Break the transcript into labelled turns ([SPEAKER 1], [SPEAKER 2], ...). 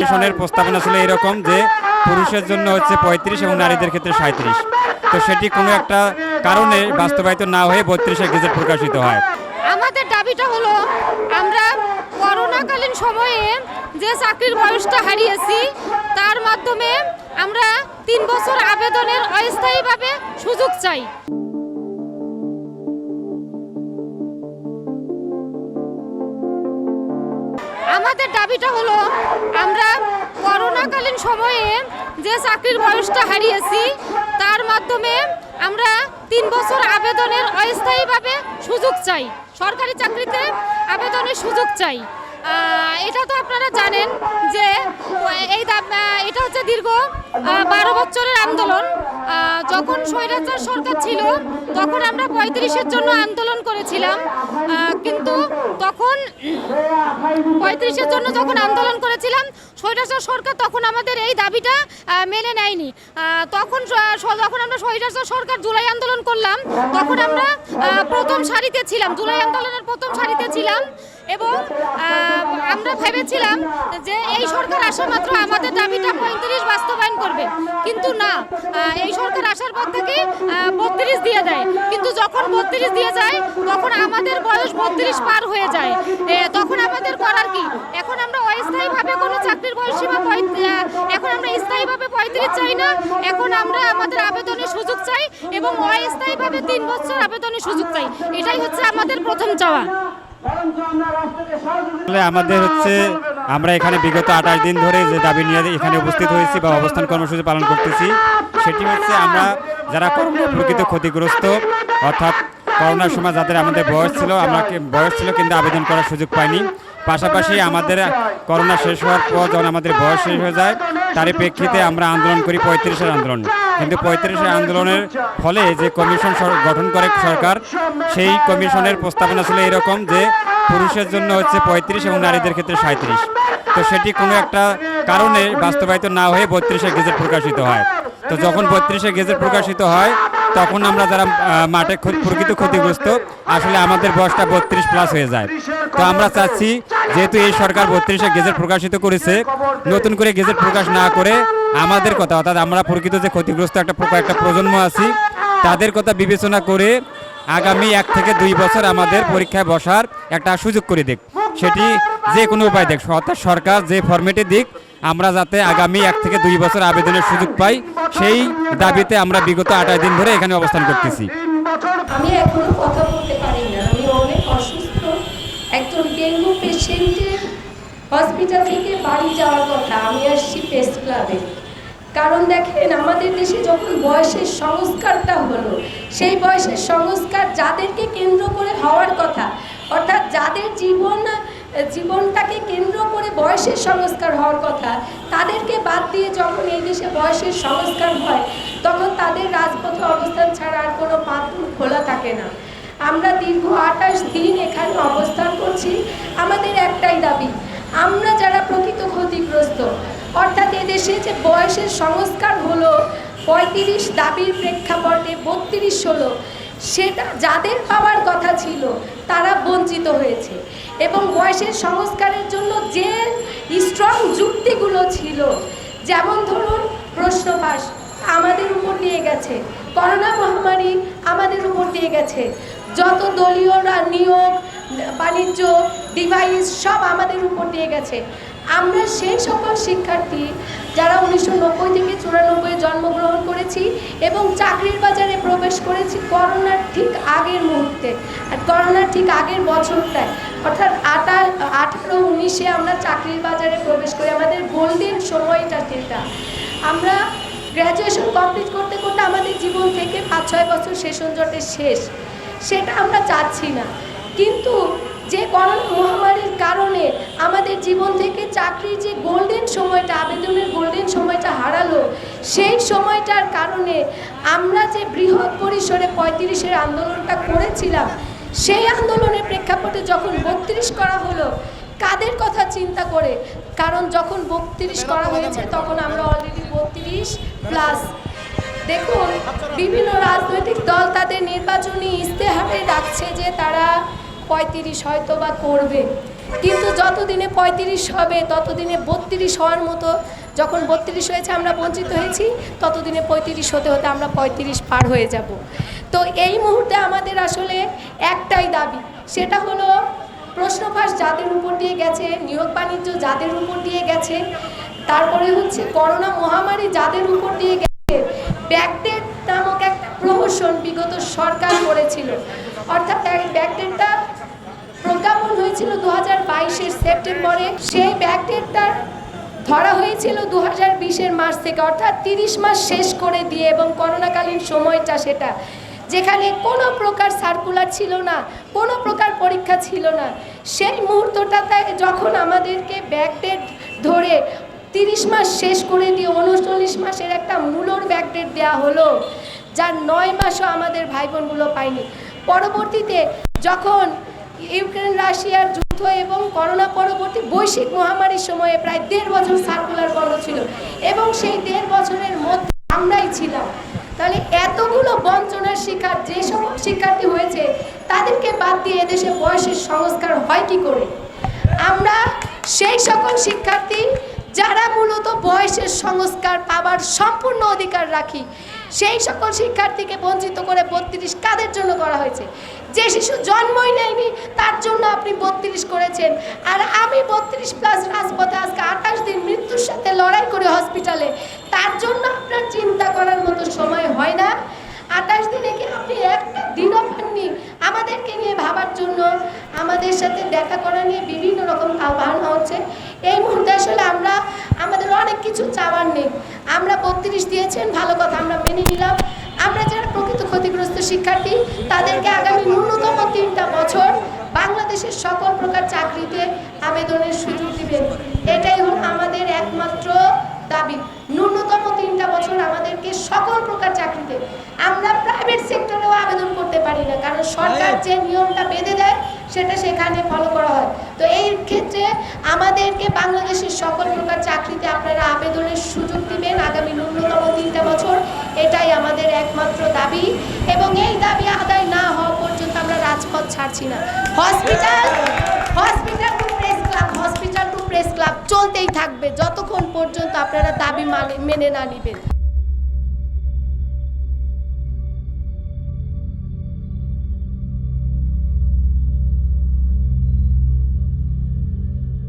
[SPEAKER 1] কমিশনের প্রস্তাবনা ছিল এরকম যে পুরুষের জন্য হচ্ছে পঁয়ত্রিশ এবং নারীদের ক্ষেত্রে সাঁত্রিশ তো সেটি কোনো একটা কারণে বাস্তবায়িত না হয়ে বত্রিশে গেজেট প্রকাশিত হয়।
[SPEAKER 2] আমাদের দাবিটা হলো, আমরা করোনাকালীন সময়ে যে চাকরির বয়সটা হারিয়েছি, তার মাধ্যমে আমরা তিন বছর আবেদনের অস্থায়ীভাবে সুযোগ চাই। আমাদের দাবিটা হলো, আমরা করোনাকালীন সময়ে যে চাকরির বয়সটা হারিয়েছি, তার মাধ্যমে আমরা তিন বছর আবেদনের অস্থায়ীভাবে সুযোগ চাই। সরকারি চাকরিতে আবেদনের সুযোগ চাই। এটা তো আপনারা জানেন যে এই এটা হচ্ছে দীর্ঘ বারো বছরের আন্দোলন। যখন স্বৈরাচার সরকার ছিল, তখন আমরা পঁয়ত্রিশের জন্য আন্দোলন করেছিলাম। কিন্তু তখন পঁয়ত্রিশের জন্য যখন আন্দোলন করেছিলাম, স্বৈরাচার সরকার তখন আমাদের এই দাবিটা মেনে নেয়নি। তখন যখন আমরা স্বৈরাচার সরকার জুলাই আন্দোলন করলাম, তখন আমরা প্রথম সারিতে ছিলাম, জুলাই আন্দোলনের প্রথম সারিতে ছিলাম। এবং আমরা ভেবেছিলাম যে এই সরকার আসা মাত্র আমাদের দাবিটা পঁয়ত্রিশ বাস্তবায়ন করবে। কিন্তু না এই সরকার আসার পর থেকে বত্রিশ দিয়ে দেয়। কিন্তু যখন বত্রিশ দিয়ে যায়, তখন আমাদের বয়স বত্রিশ পার হয়ে যায়। তখন আমাদের করার কি? এখন আমরা অস্থায়ীভাবে কোনো চাকরির বয়স সীমা পঁয়ত- এখন আমরা স্থায়ীভাবে পঁয়ত্রিশ চাই না। এখন আমরা আমাদের আবেদনের সুযোগ চাই এবং অস্থায়ীভাবে তিন বছর আবেদনের সুযোগ চাই। এটাই হচ্ছে আমাদের প্রথম চাওয়া।
[SPEAKER 1] আমাদের হচ্ছে, আমরা এখানে বিগত আঠাশ দিন ধরে যে দাবি নিয়ে এখানে উপস্থিত হয়েছি বা অবস্থান কর্মসূচি পালন করতেছি, সেটি হচ্ছে আমরা যারা প্রকৃত ক্ষতিগ্রস্ত, অর্থাৎ করোনার সময় যাদের আমাদের বয়স ছিল, আমরা বয়স ছিল কিন্তু আবেদন করার সুযোগ পাইনি। পাশাপাশি আমাদের করোনা শেষ হওয়ার পর যখন আমাদের বয়স শেষ হয়ে যায়, তারই প্রেক্ষিতে আমরা আন্দোলন করি পঁয়ত্রিশের আন্দোলন। কিন্তু পঁয়ত্রিশে আন্দোলনের ফলে যে কমিশন গঠন করে সরকার, সেই কমিশনের প্রস্তাবনা ছিল এরকম যে পুরুষের জন্য হচ্ছে পঁয়ত্রিশ এবং নারীদের ক্ষেত্রে সাঁত্রিশ তো সেটি কোনো একটা কারণে বাস্তবায়িত না হয়ে বত্রিশে গেজেট প্রকাশিত হয়। তো যখন বত্রিশে গেজেট প্রকাশিত হয়, তখন আমরা যারা মাঠে প্রকৃত ক্ষতিগ্রস্ত, আসলে আমাদের বয়সটা বত্রিশ প্লাস হয়ে যায়। তো আমরা চাচ্ছি যেহেতু এই সরকার বত্রিশে গেজেট প্রকাশিত করেছে, নতুন করে গেজেট প্রকাশ না করে আমাদের কথা, অর্থাৎ আমরা প্রকৃত যে ক্ষতিগ্রস্ত একটা একটা প্রজন্ম আছি, তাদের কথা বিবেচনা করে আগামী এক থেকে দুই বছর আমাদের পরীক্ষায় বসার একটা সুযোগ করে দিক। সেটি যে কোনো উপায় দেখ অর্থাৎ সরকার যে ফরম্যাটে দিক, আমরা যাতে আগামী এক থেকে দুই বছর আবেদনের সুযোগ পাই, সেই দাবিতে আমরা বিগত আঠাশ দিন ধরে এখানে অবস্থান করতেছি।
[SPEAKER 3] আমি এখনও কথা বলতে পারি না আমি অনেক অসুস্থ একজন ডেঙ্গু পেশেন্টের হসপিটাল থেকে বাড়ি যাওয়ার কথা আমি আসছি প্রেস ক্লাবে। কারণ দেখেন, আমাদের দেশে যখন বয়সের সংস্কারটা হলো, সেই বয়সের সংস্কার যাদেরকে কেন্দ্র করে হওয়ার কথা, অর্থাৎ যাদের জীবন, জীবনটাকে কেন্দ্র করে বয়সের সংস্কার হওয়ার কথা, তাদেরকে বাদ দিয়ে যখন এই দেশে বয়সের সংস্কার হয়, তখন তাদের রাজপথে অবস্থান ছাড়া আর কোনো পাত্র খোলা থাকে না। আমরা দীর্ঘ আঠাশ দিন এখানে অবস্থান করছি। আমাদের একটাই দাবি, আমরা যারা প্রকৃত ক্ষতিগ্রস্ত, অর্থাৎ এদেশে যে বয়সের সংস্কার হলো, পঁয়ত্রিশ দাবির প্রেক্ষাপটে বত্রিশ হলো, সেটা যাদের পাওয়ার কথা ছিল, তারা বঞ্চিত হয়েছে। এবং বয়সের সংস্কারের জন্য যে স্ট্রং যুক্তিগুলো ছিল, যেমন ধরুন প্রশ্নপাস আমাদের উপর দিয়ে গেছে, করোনা মহামারী আমাদের উপর দিয়ে গেছে যত দলীয়রা নিয়োগ, বাণিজ্য ডিভাইস সব আমাদের উপর দিয়ে গেছে। আমরা সেই সকল শিক্ষার্থী যারা উনিশশো নব্বই থেকে চুরানব্বই জন্মগ্রহণ করেছি এবং চাকরির বাজারে প্রবেশ করেছি করোনার ঠিক আগের মুহূর্তে। আর করোনার ঠিক আগের বছরটায়, অর্থাৎ আটা আঠারো উনিশে আমরা চাকরির বাজারে প্রবেশ করি। আমাদের গোল্ডেন সময়টা সেটা আমরা গ্র্যাজুয়েশন কমপ্লিট করতে করতে আমাদের জীবন থেকে পাঁচ ছয় বছর সেশন জটে শেষ। সেটা আমরা চাচ্ছি না। কিন্তু যে করোনা মহামারীর কারণে আমাদের জীবন থেকে চাকরির যে গোল্ডেন সময়টা আবেদনের গোল্ডেন সময়টা হারালো সেই সময়টার কারণে আমরা যে বৃহৎ পরিসরে পঁয়ত্রিশের আন্দোলনটা করেছিলাম সেই আন্দোলনের প্রেক্ষাপটে যখন বত্রিশ করা হলো কাদের কথা চিন্তা করে? কারণ যখন বত্রিশ করা হয়েছে তখন আমরা অলরেডি বত্রিশ প্লাস দেখুন, বিভিন্ন রাজনৈতিক দল তাদের নির্বাচনী ইস্তেহারে রাখছে যে তারা পঁয়ত্রিশ হয়তো বা করবে। কিন্তু যতদিনে পঁয়ত্রিশ হবে, ততদিনে বত্রিশ হওয়ার মতো যখন বত্রিশ হয়েছে আমরা বঞ্চিত হয়েছি, ততদিনে পঁয়ত্রিশ হতে হতে আমরা পঁয়ত্রিশ পার হয়ে যাব। তো এই মুহূর্তে আমাদের আসলে একটাই দাবি, সেটা হলো প্রশ্নফাঁস যাদের উপর দিয়ে গেছে, নিয়োগ বাণিজ্য যাদের উপর দিয়ে গেছে, তারপরে হচ্ছে করোনা মহামারী যাদের উপর দিয়ে গেছে ব্যাকডেট নামক একটা প্রহসন বিগত সরকার করেছিল। অর্থাৎ এই ব্যাকডেটটা প্রজ্ঞাপন হয়েছিল দু হাজার সেপ্টেম্বরে। সেই ব্যাকডেটটা ধরা হয়েছিল দু হাজার মার্চ থেকে, অর্থাৎ তিরিশ মাস শেষ করে দিয়ে এবং করোনাকালীন সময়টা সেটা। যেখানে কোনো প্রকার সার্কুলার ছিল না, কোনো প্রকার পরীক্ষা ছিল না। সেই মুহূর্তটাতে যখন আমাদেরকে ব্যাকডেট ধরে তিরিশ মাস শেষ করে দিয়ে উনচল্লিশ মাসের একটা মূলর ব্যাকডেট দেওয়া হলো, যার নয় মাসও আমাদের ভাই বোনগুলো পায়নি। পরবর্তীতে যখন ইউক্রেন, রাশিয়ার যুদ্ধ এবং করোনা পরবর্তী বৈশ্বিক মহামারীর সময়ে প্রায় দেড় বছর সার্কুলার বন্ধ ছিল এবং সেই দেড় বছরের মধ্যে আমরাই ছিলাম। তাহলে এতগুলো বঞ্চনার শিকার, যে সব শিক্ষার্থী হয়েছে, তাদেরকে বাদ দিয়ে এদেশে বয়সের সংস্কার হয় কি করে? আমরা সেই সকল শিক্ষার্থী যারা মূলত বয়সের সংস্কার পাবার সম্পূর্ণ অধিকার রাখি, সেই সকল শিক্ষার্থীকে বঞ্চিত করে বত্রিশ কাদের জন্য করা হয়েছে? যে শিশু জন্মই নেয়নি, তার জন্য আপনি বত্রিশ করেছেন। আর আমি বত্রিশ প্লাস রাজপথে আজকে আঠাশ দিন মৃত্যুর সাথে লড়াই করে হসপিটালে তার জন্য আপনার চিন্তা করার মতো সময় হয় না? আঠাশ দিনে কি আপনি একটা দিনও পাননি আমাদেরকে নিয়ে ভাবার জন্য? আমাদের সাথে দেখা করা নিয়ে বিভিন্ন রকম আহ্বান হচ্ছে। এই মুহূর্তে আসলে আমরা আমাদের অনেক কিছু চাওয়ার নেই। আমরা বত্রিশ দিয়েছেন ভালো কথা আমরা মেনে নিলাম। আমরা যারা প্রকৃত ক্ষতিগ্রস্ত শিক্ষার্থী তাদেরকে আগামী ন্যূনতম তিনটা বছর বাংলাদেশের সকল প্রকার চাকরিতে আবেদনের সুযোগ দিবেন। এটাই হল আমাদের একমাত্র দাবি। ন্যূনতম তিনটা বছর আমাদেরকে সকল প্রকার চাকরিতে। আমরা প্রাইভেট সেক্টরেও আবেদন করতে পারি না কারণ সরকার যে নিয়মটা বেঁধে দেয় সেটা সেখানে ফলো করা হয়। তো এই ক্ষেত্রে আমাদেরকে বাংলাদেশের সকল প্রকার চাকরিতে আপনারা আবেদনের সুযোগ দিবেন আগামী ন্যূনতম তিনটা বছর। এটাই আমাদের একমাত্র দাবি এবং এই দাবি আদায় না হওয়া পর্যন্ত আমরা রাজপথ ছাড়ছি না। Hospital hospital to press club, hospital to press club চলতেই থাকবে যতক্ষণ পর্যন্ত আপনারা দাবি মানে মেনে না নেবেন।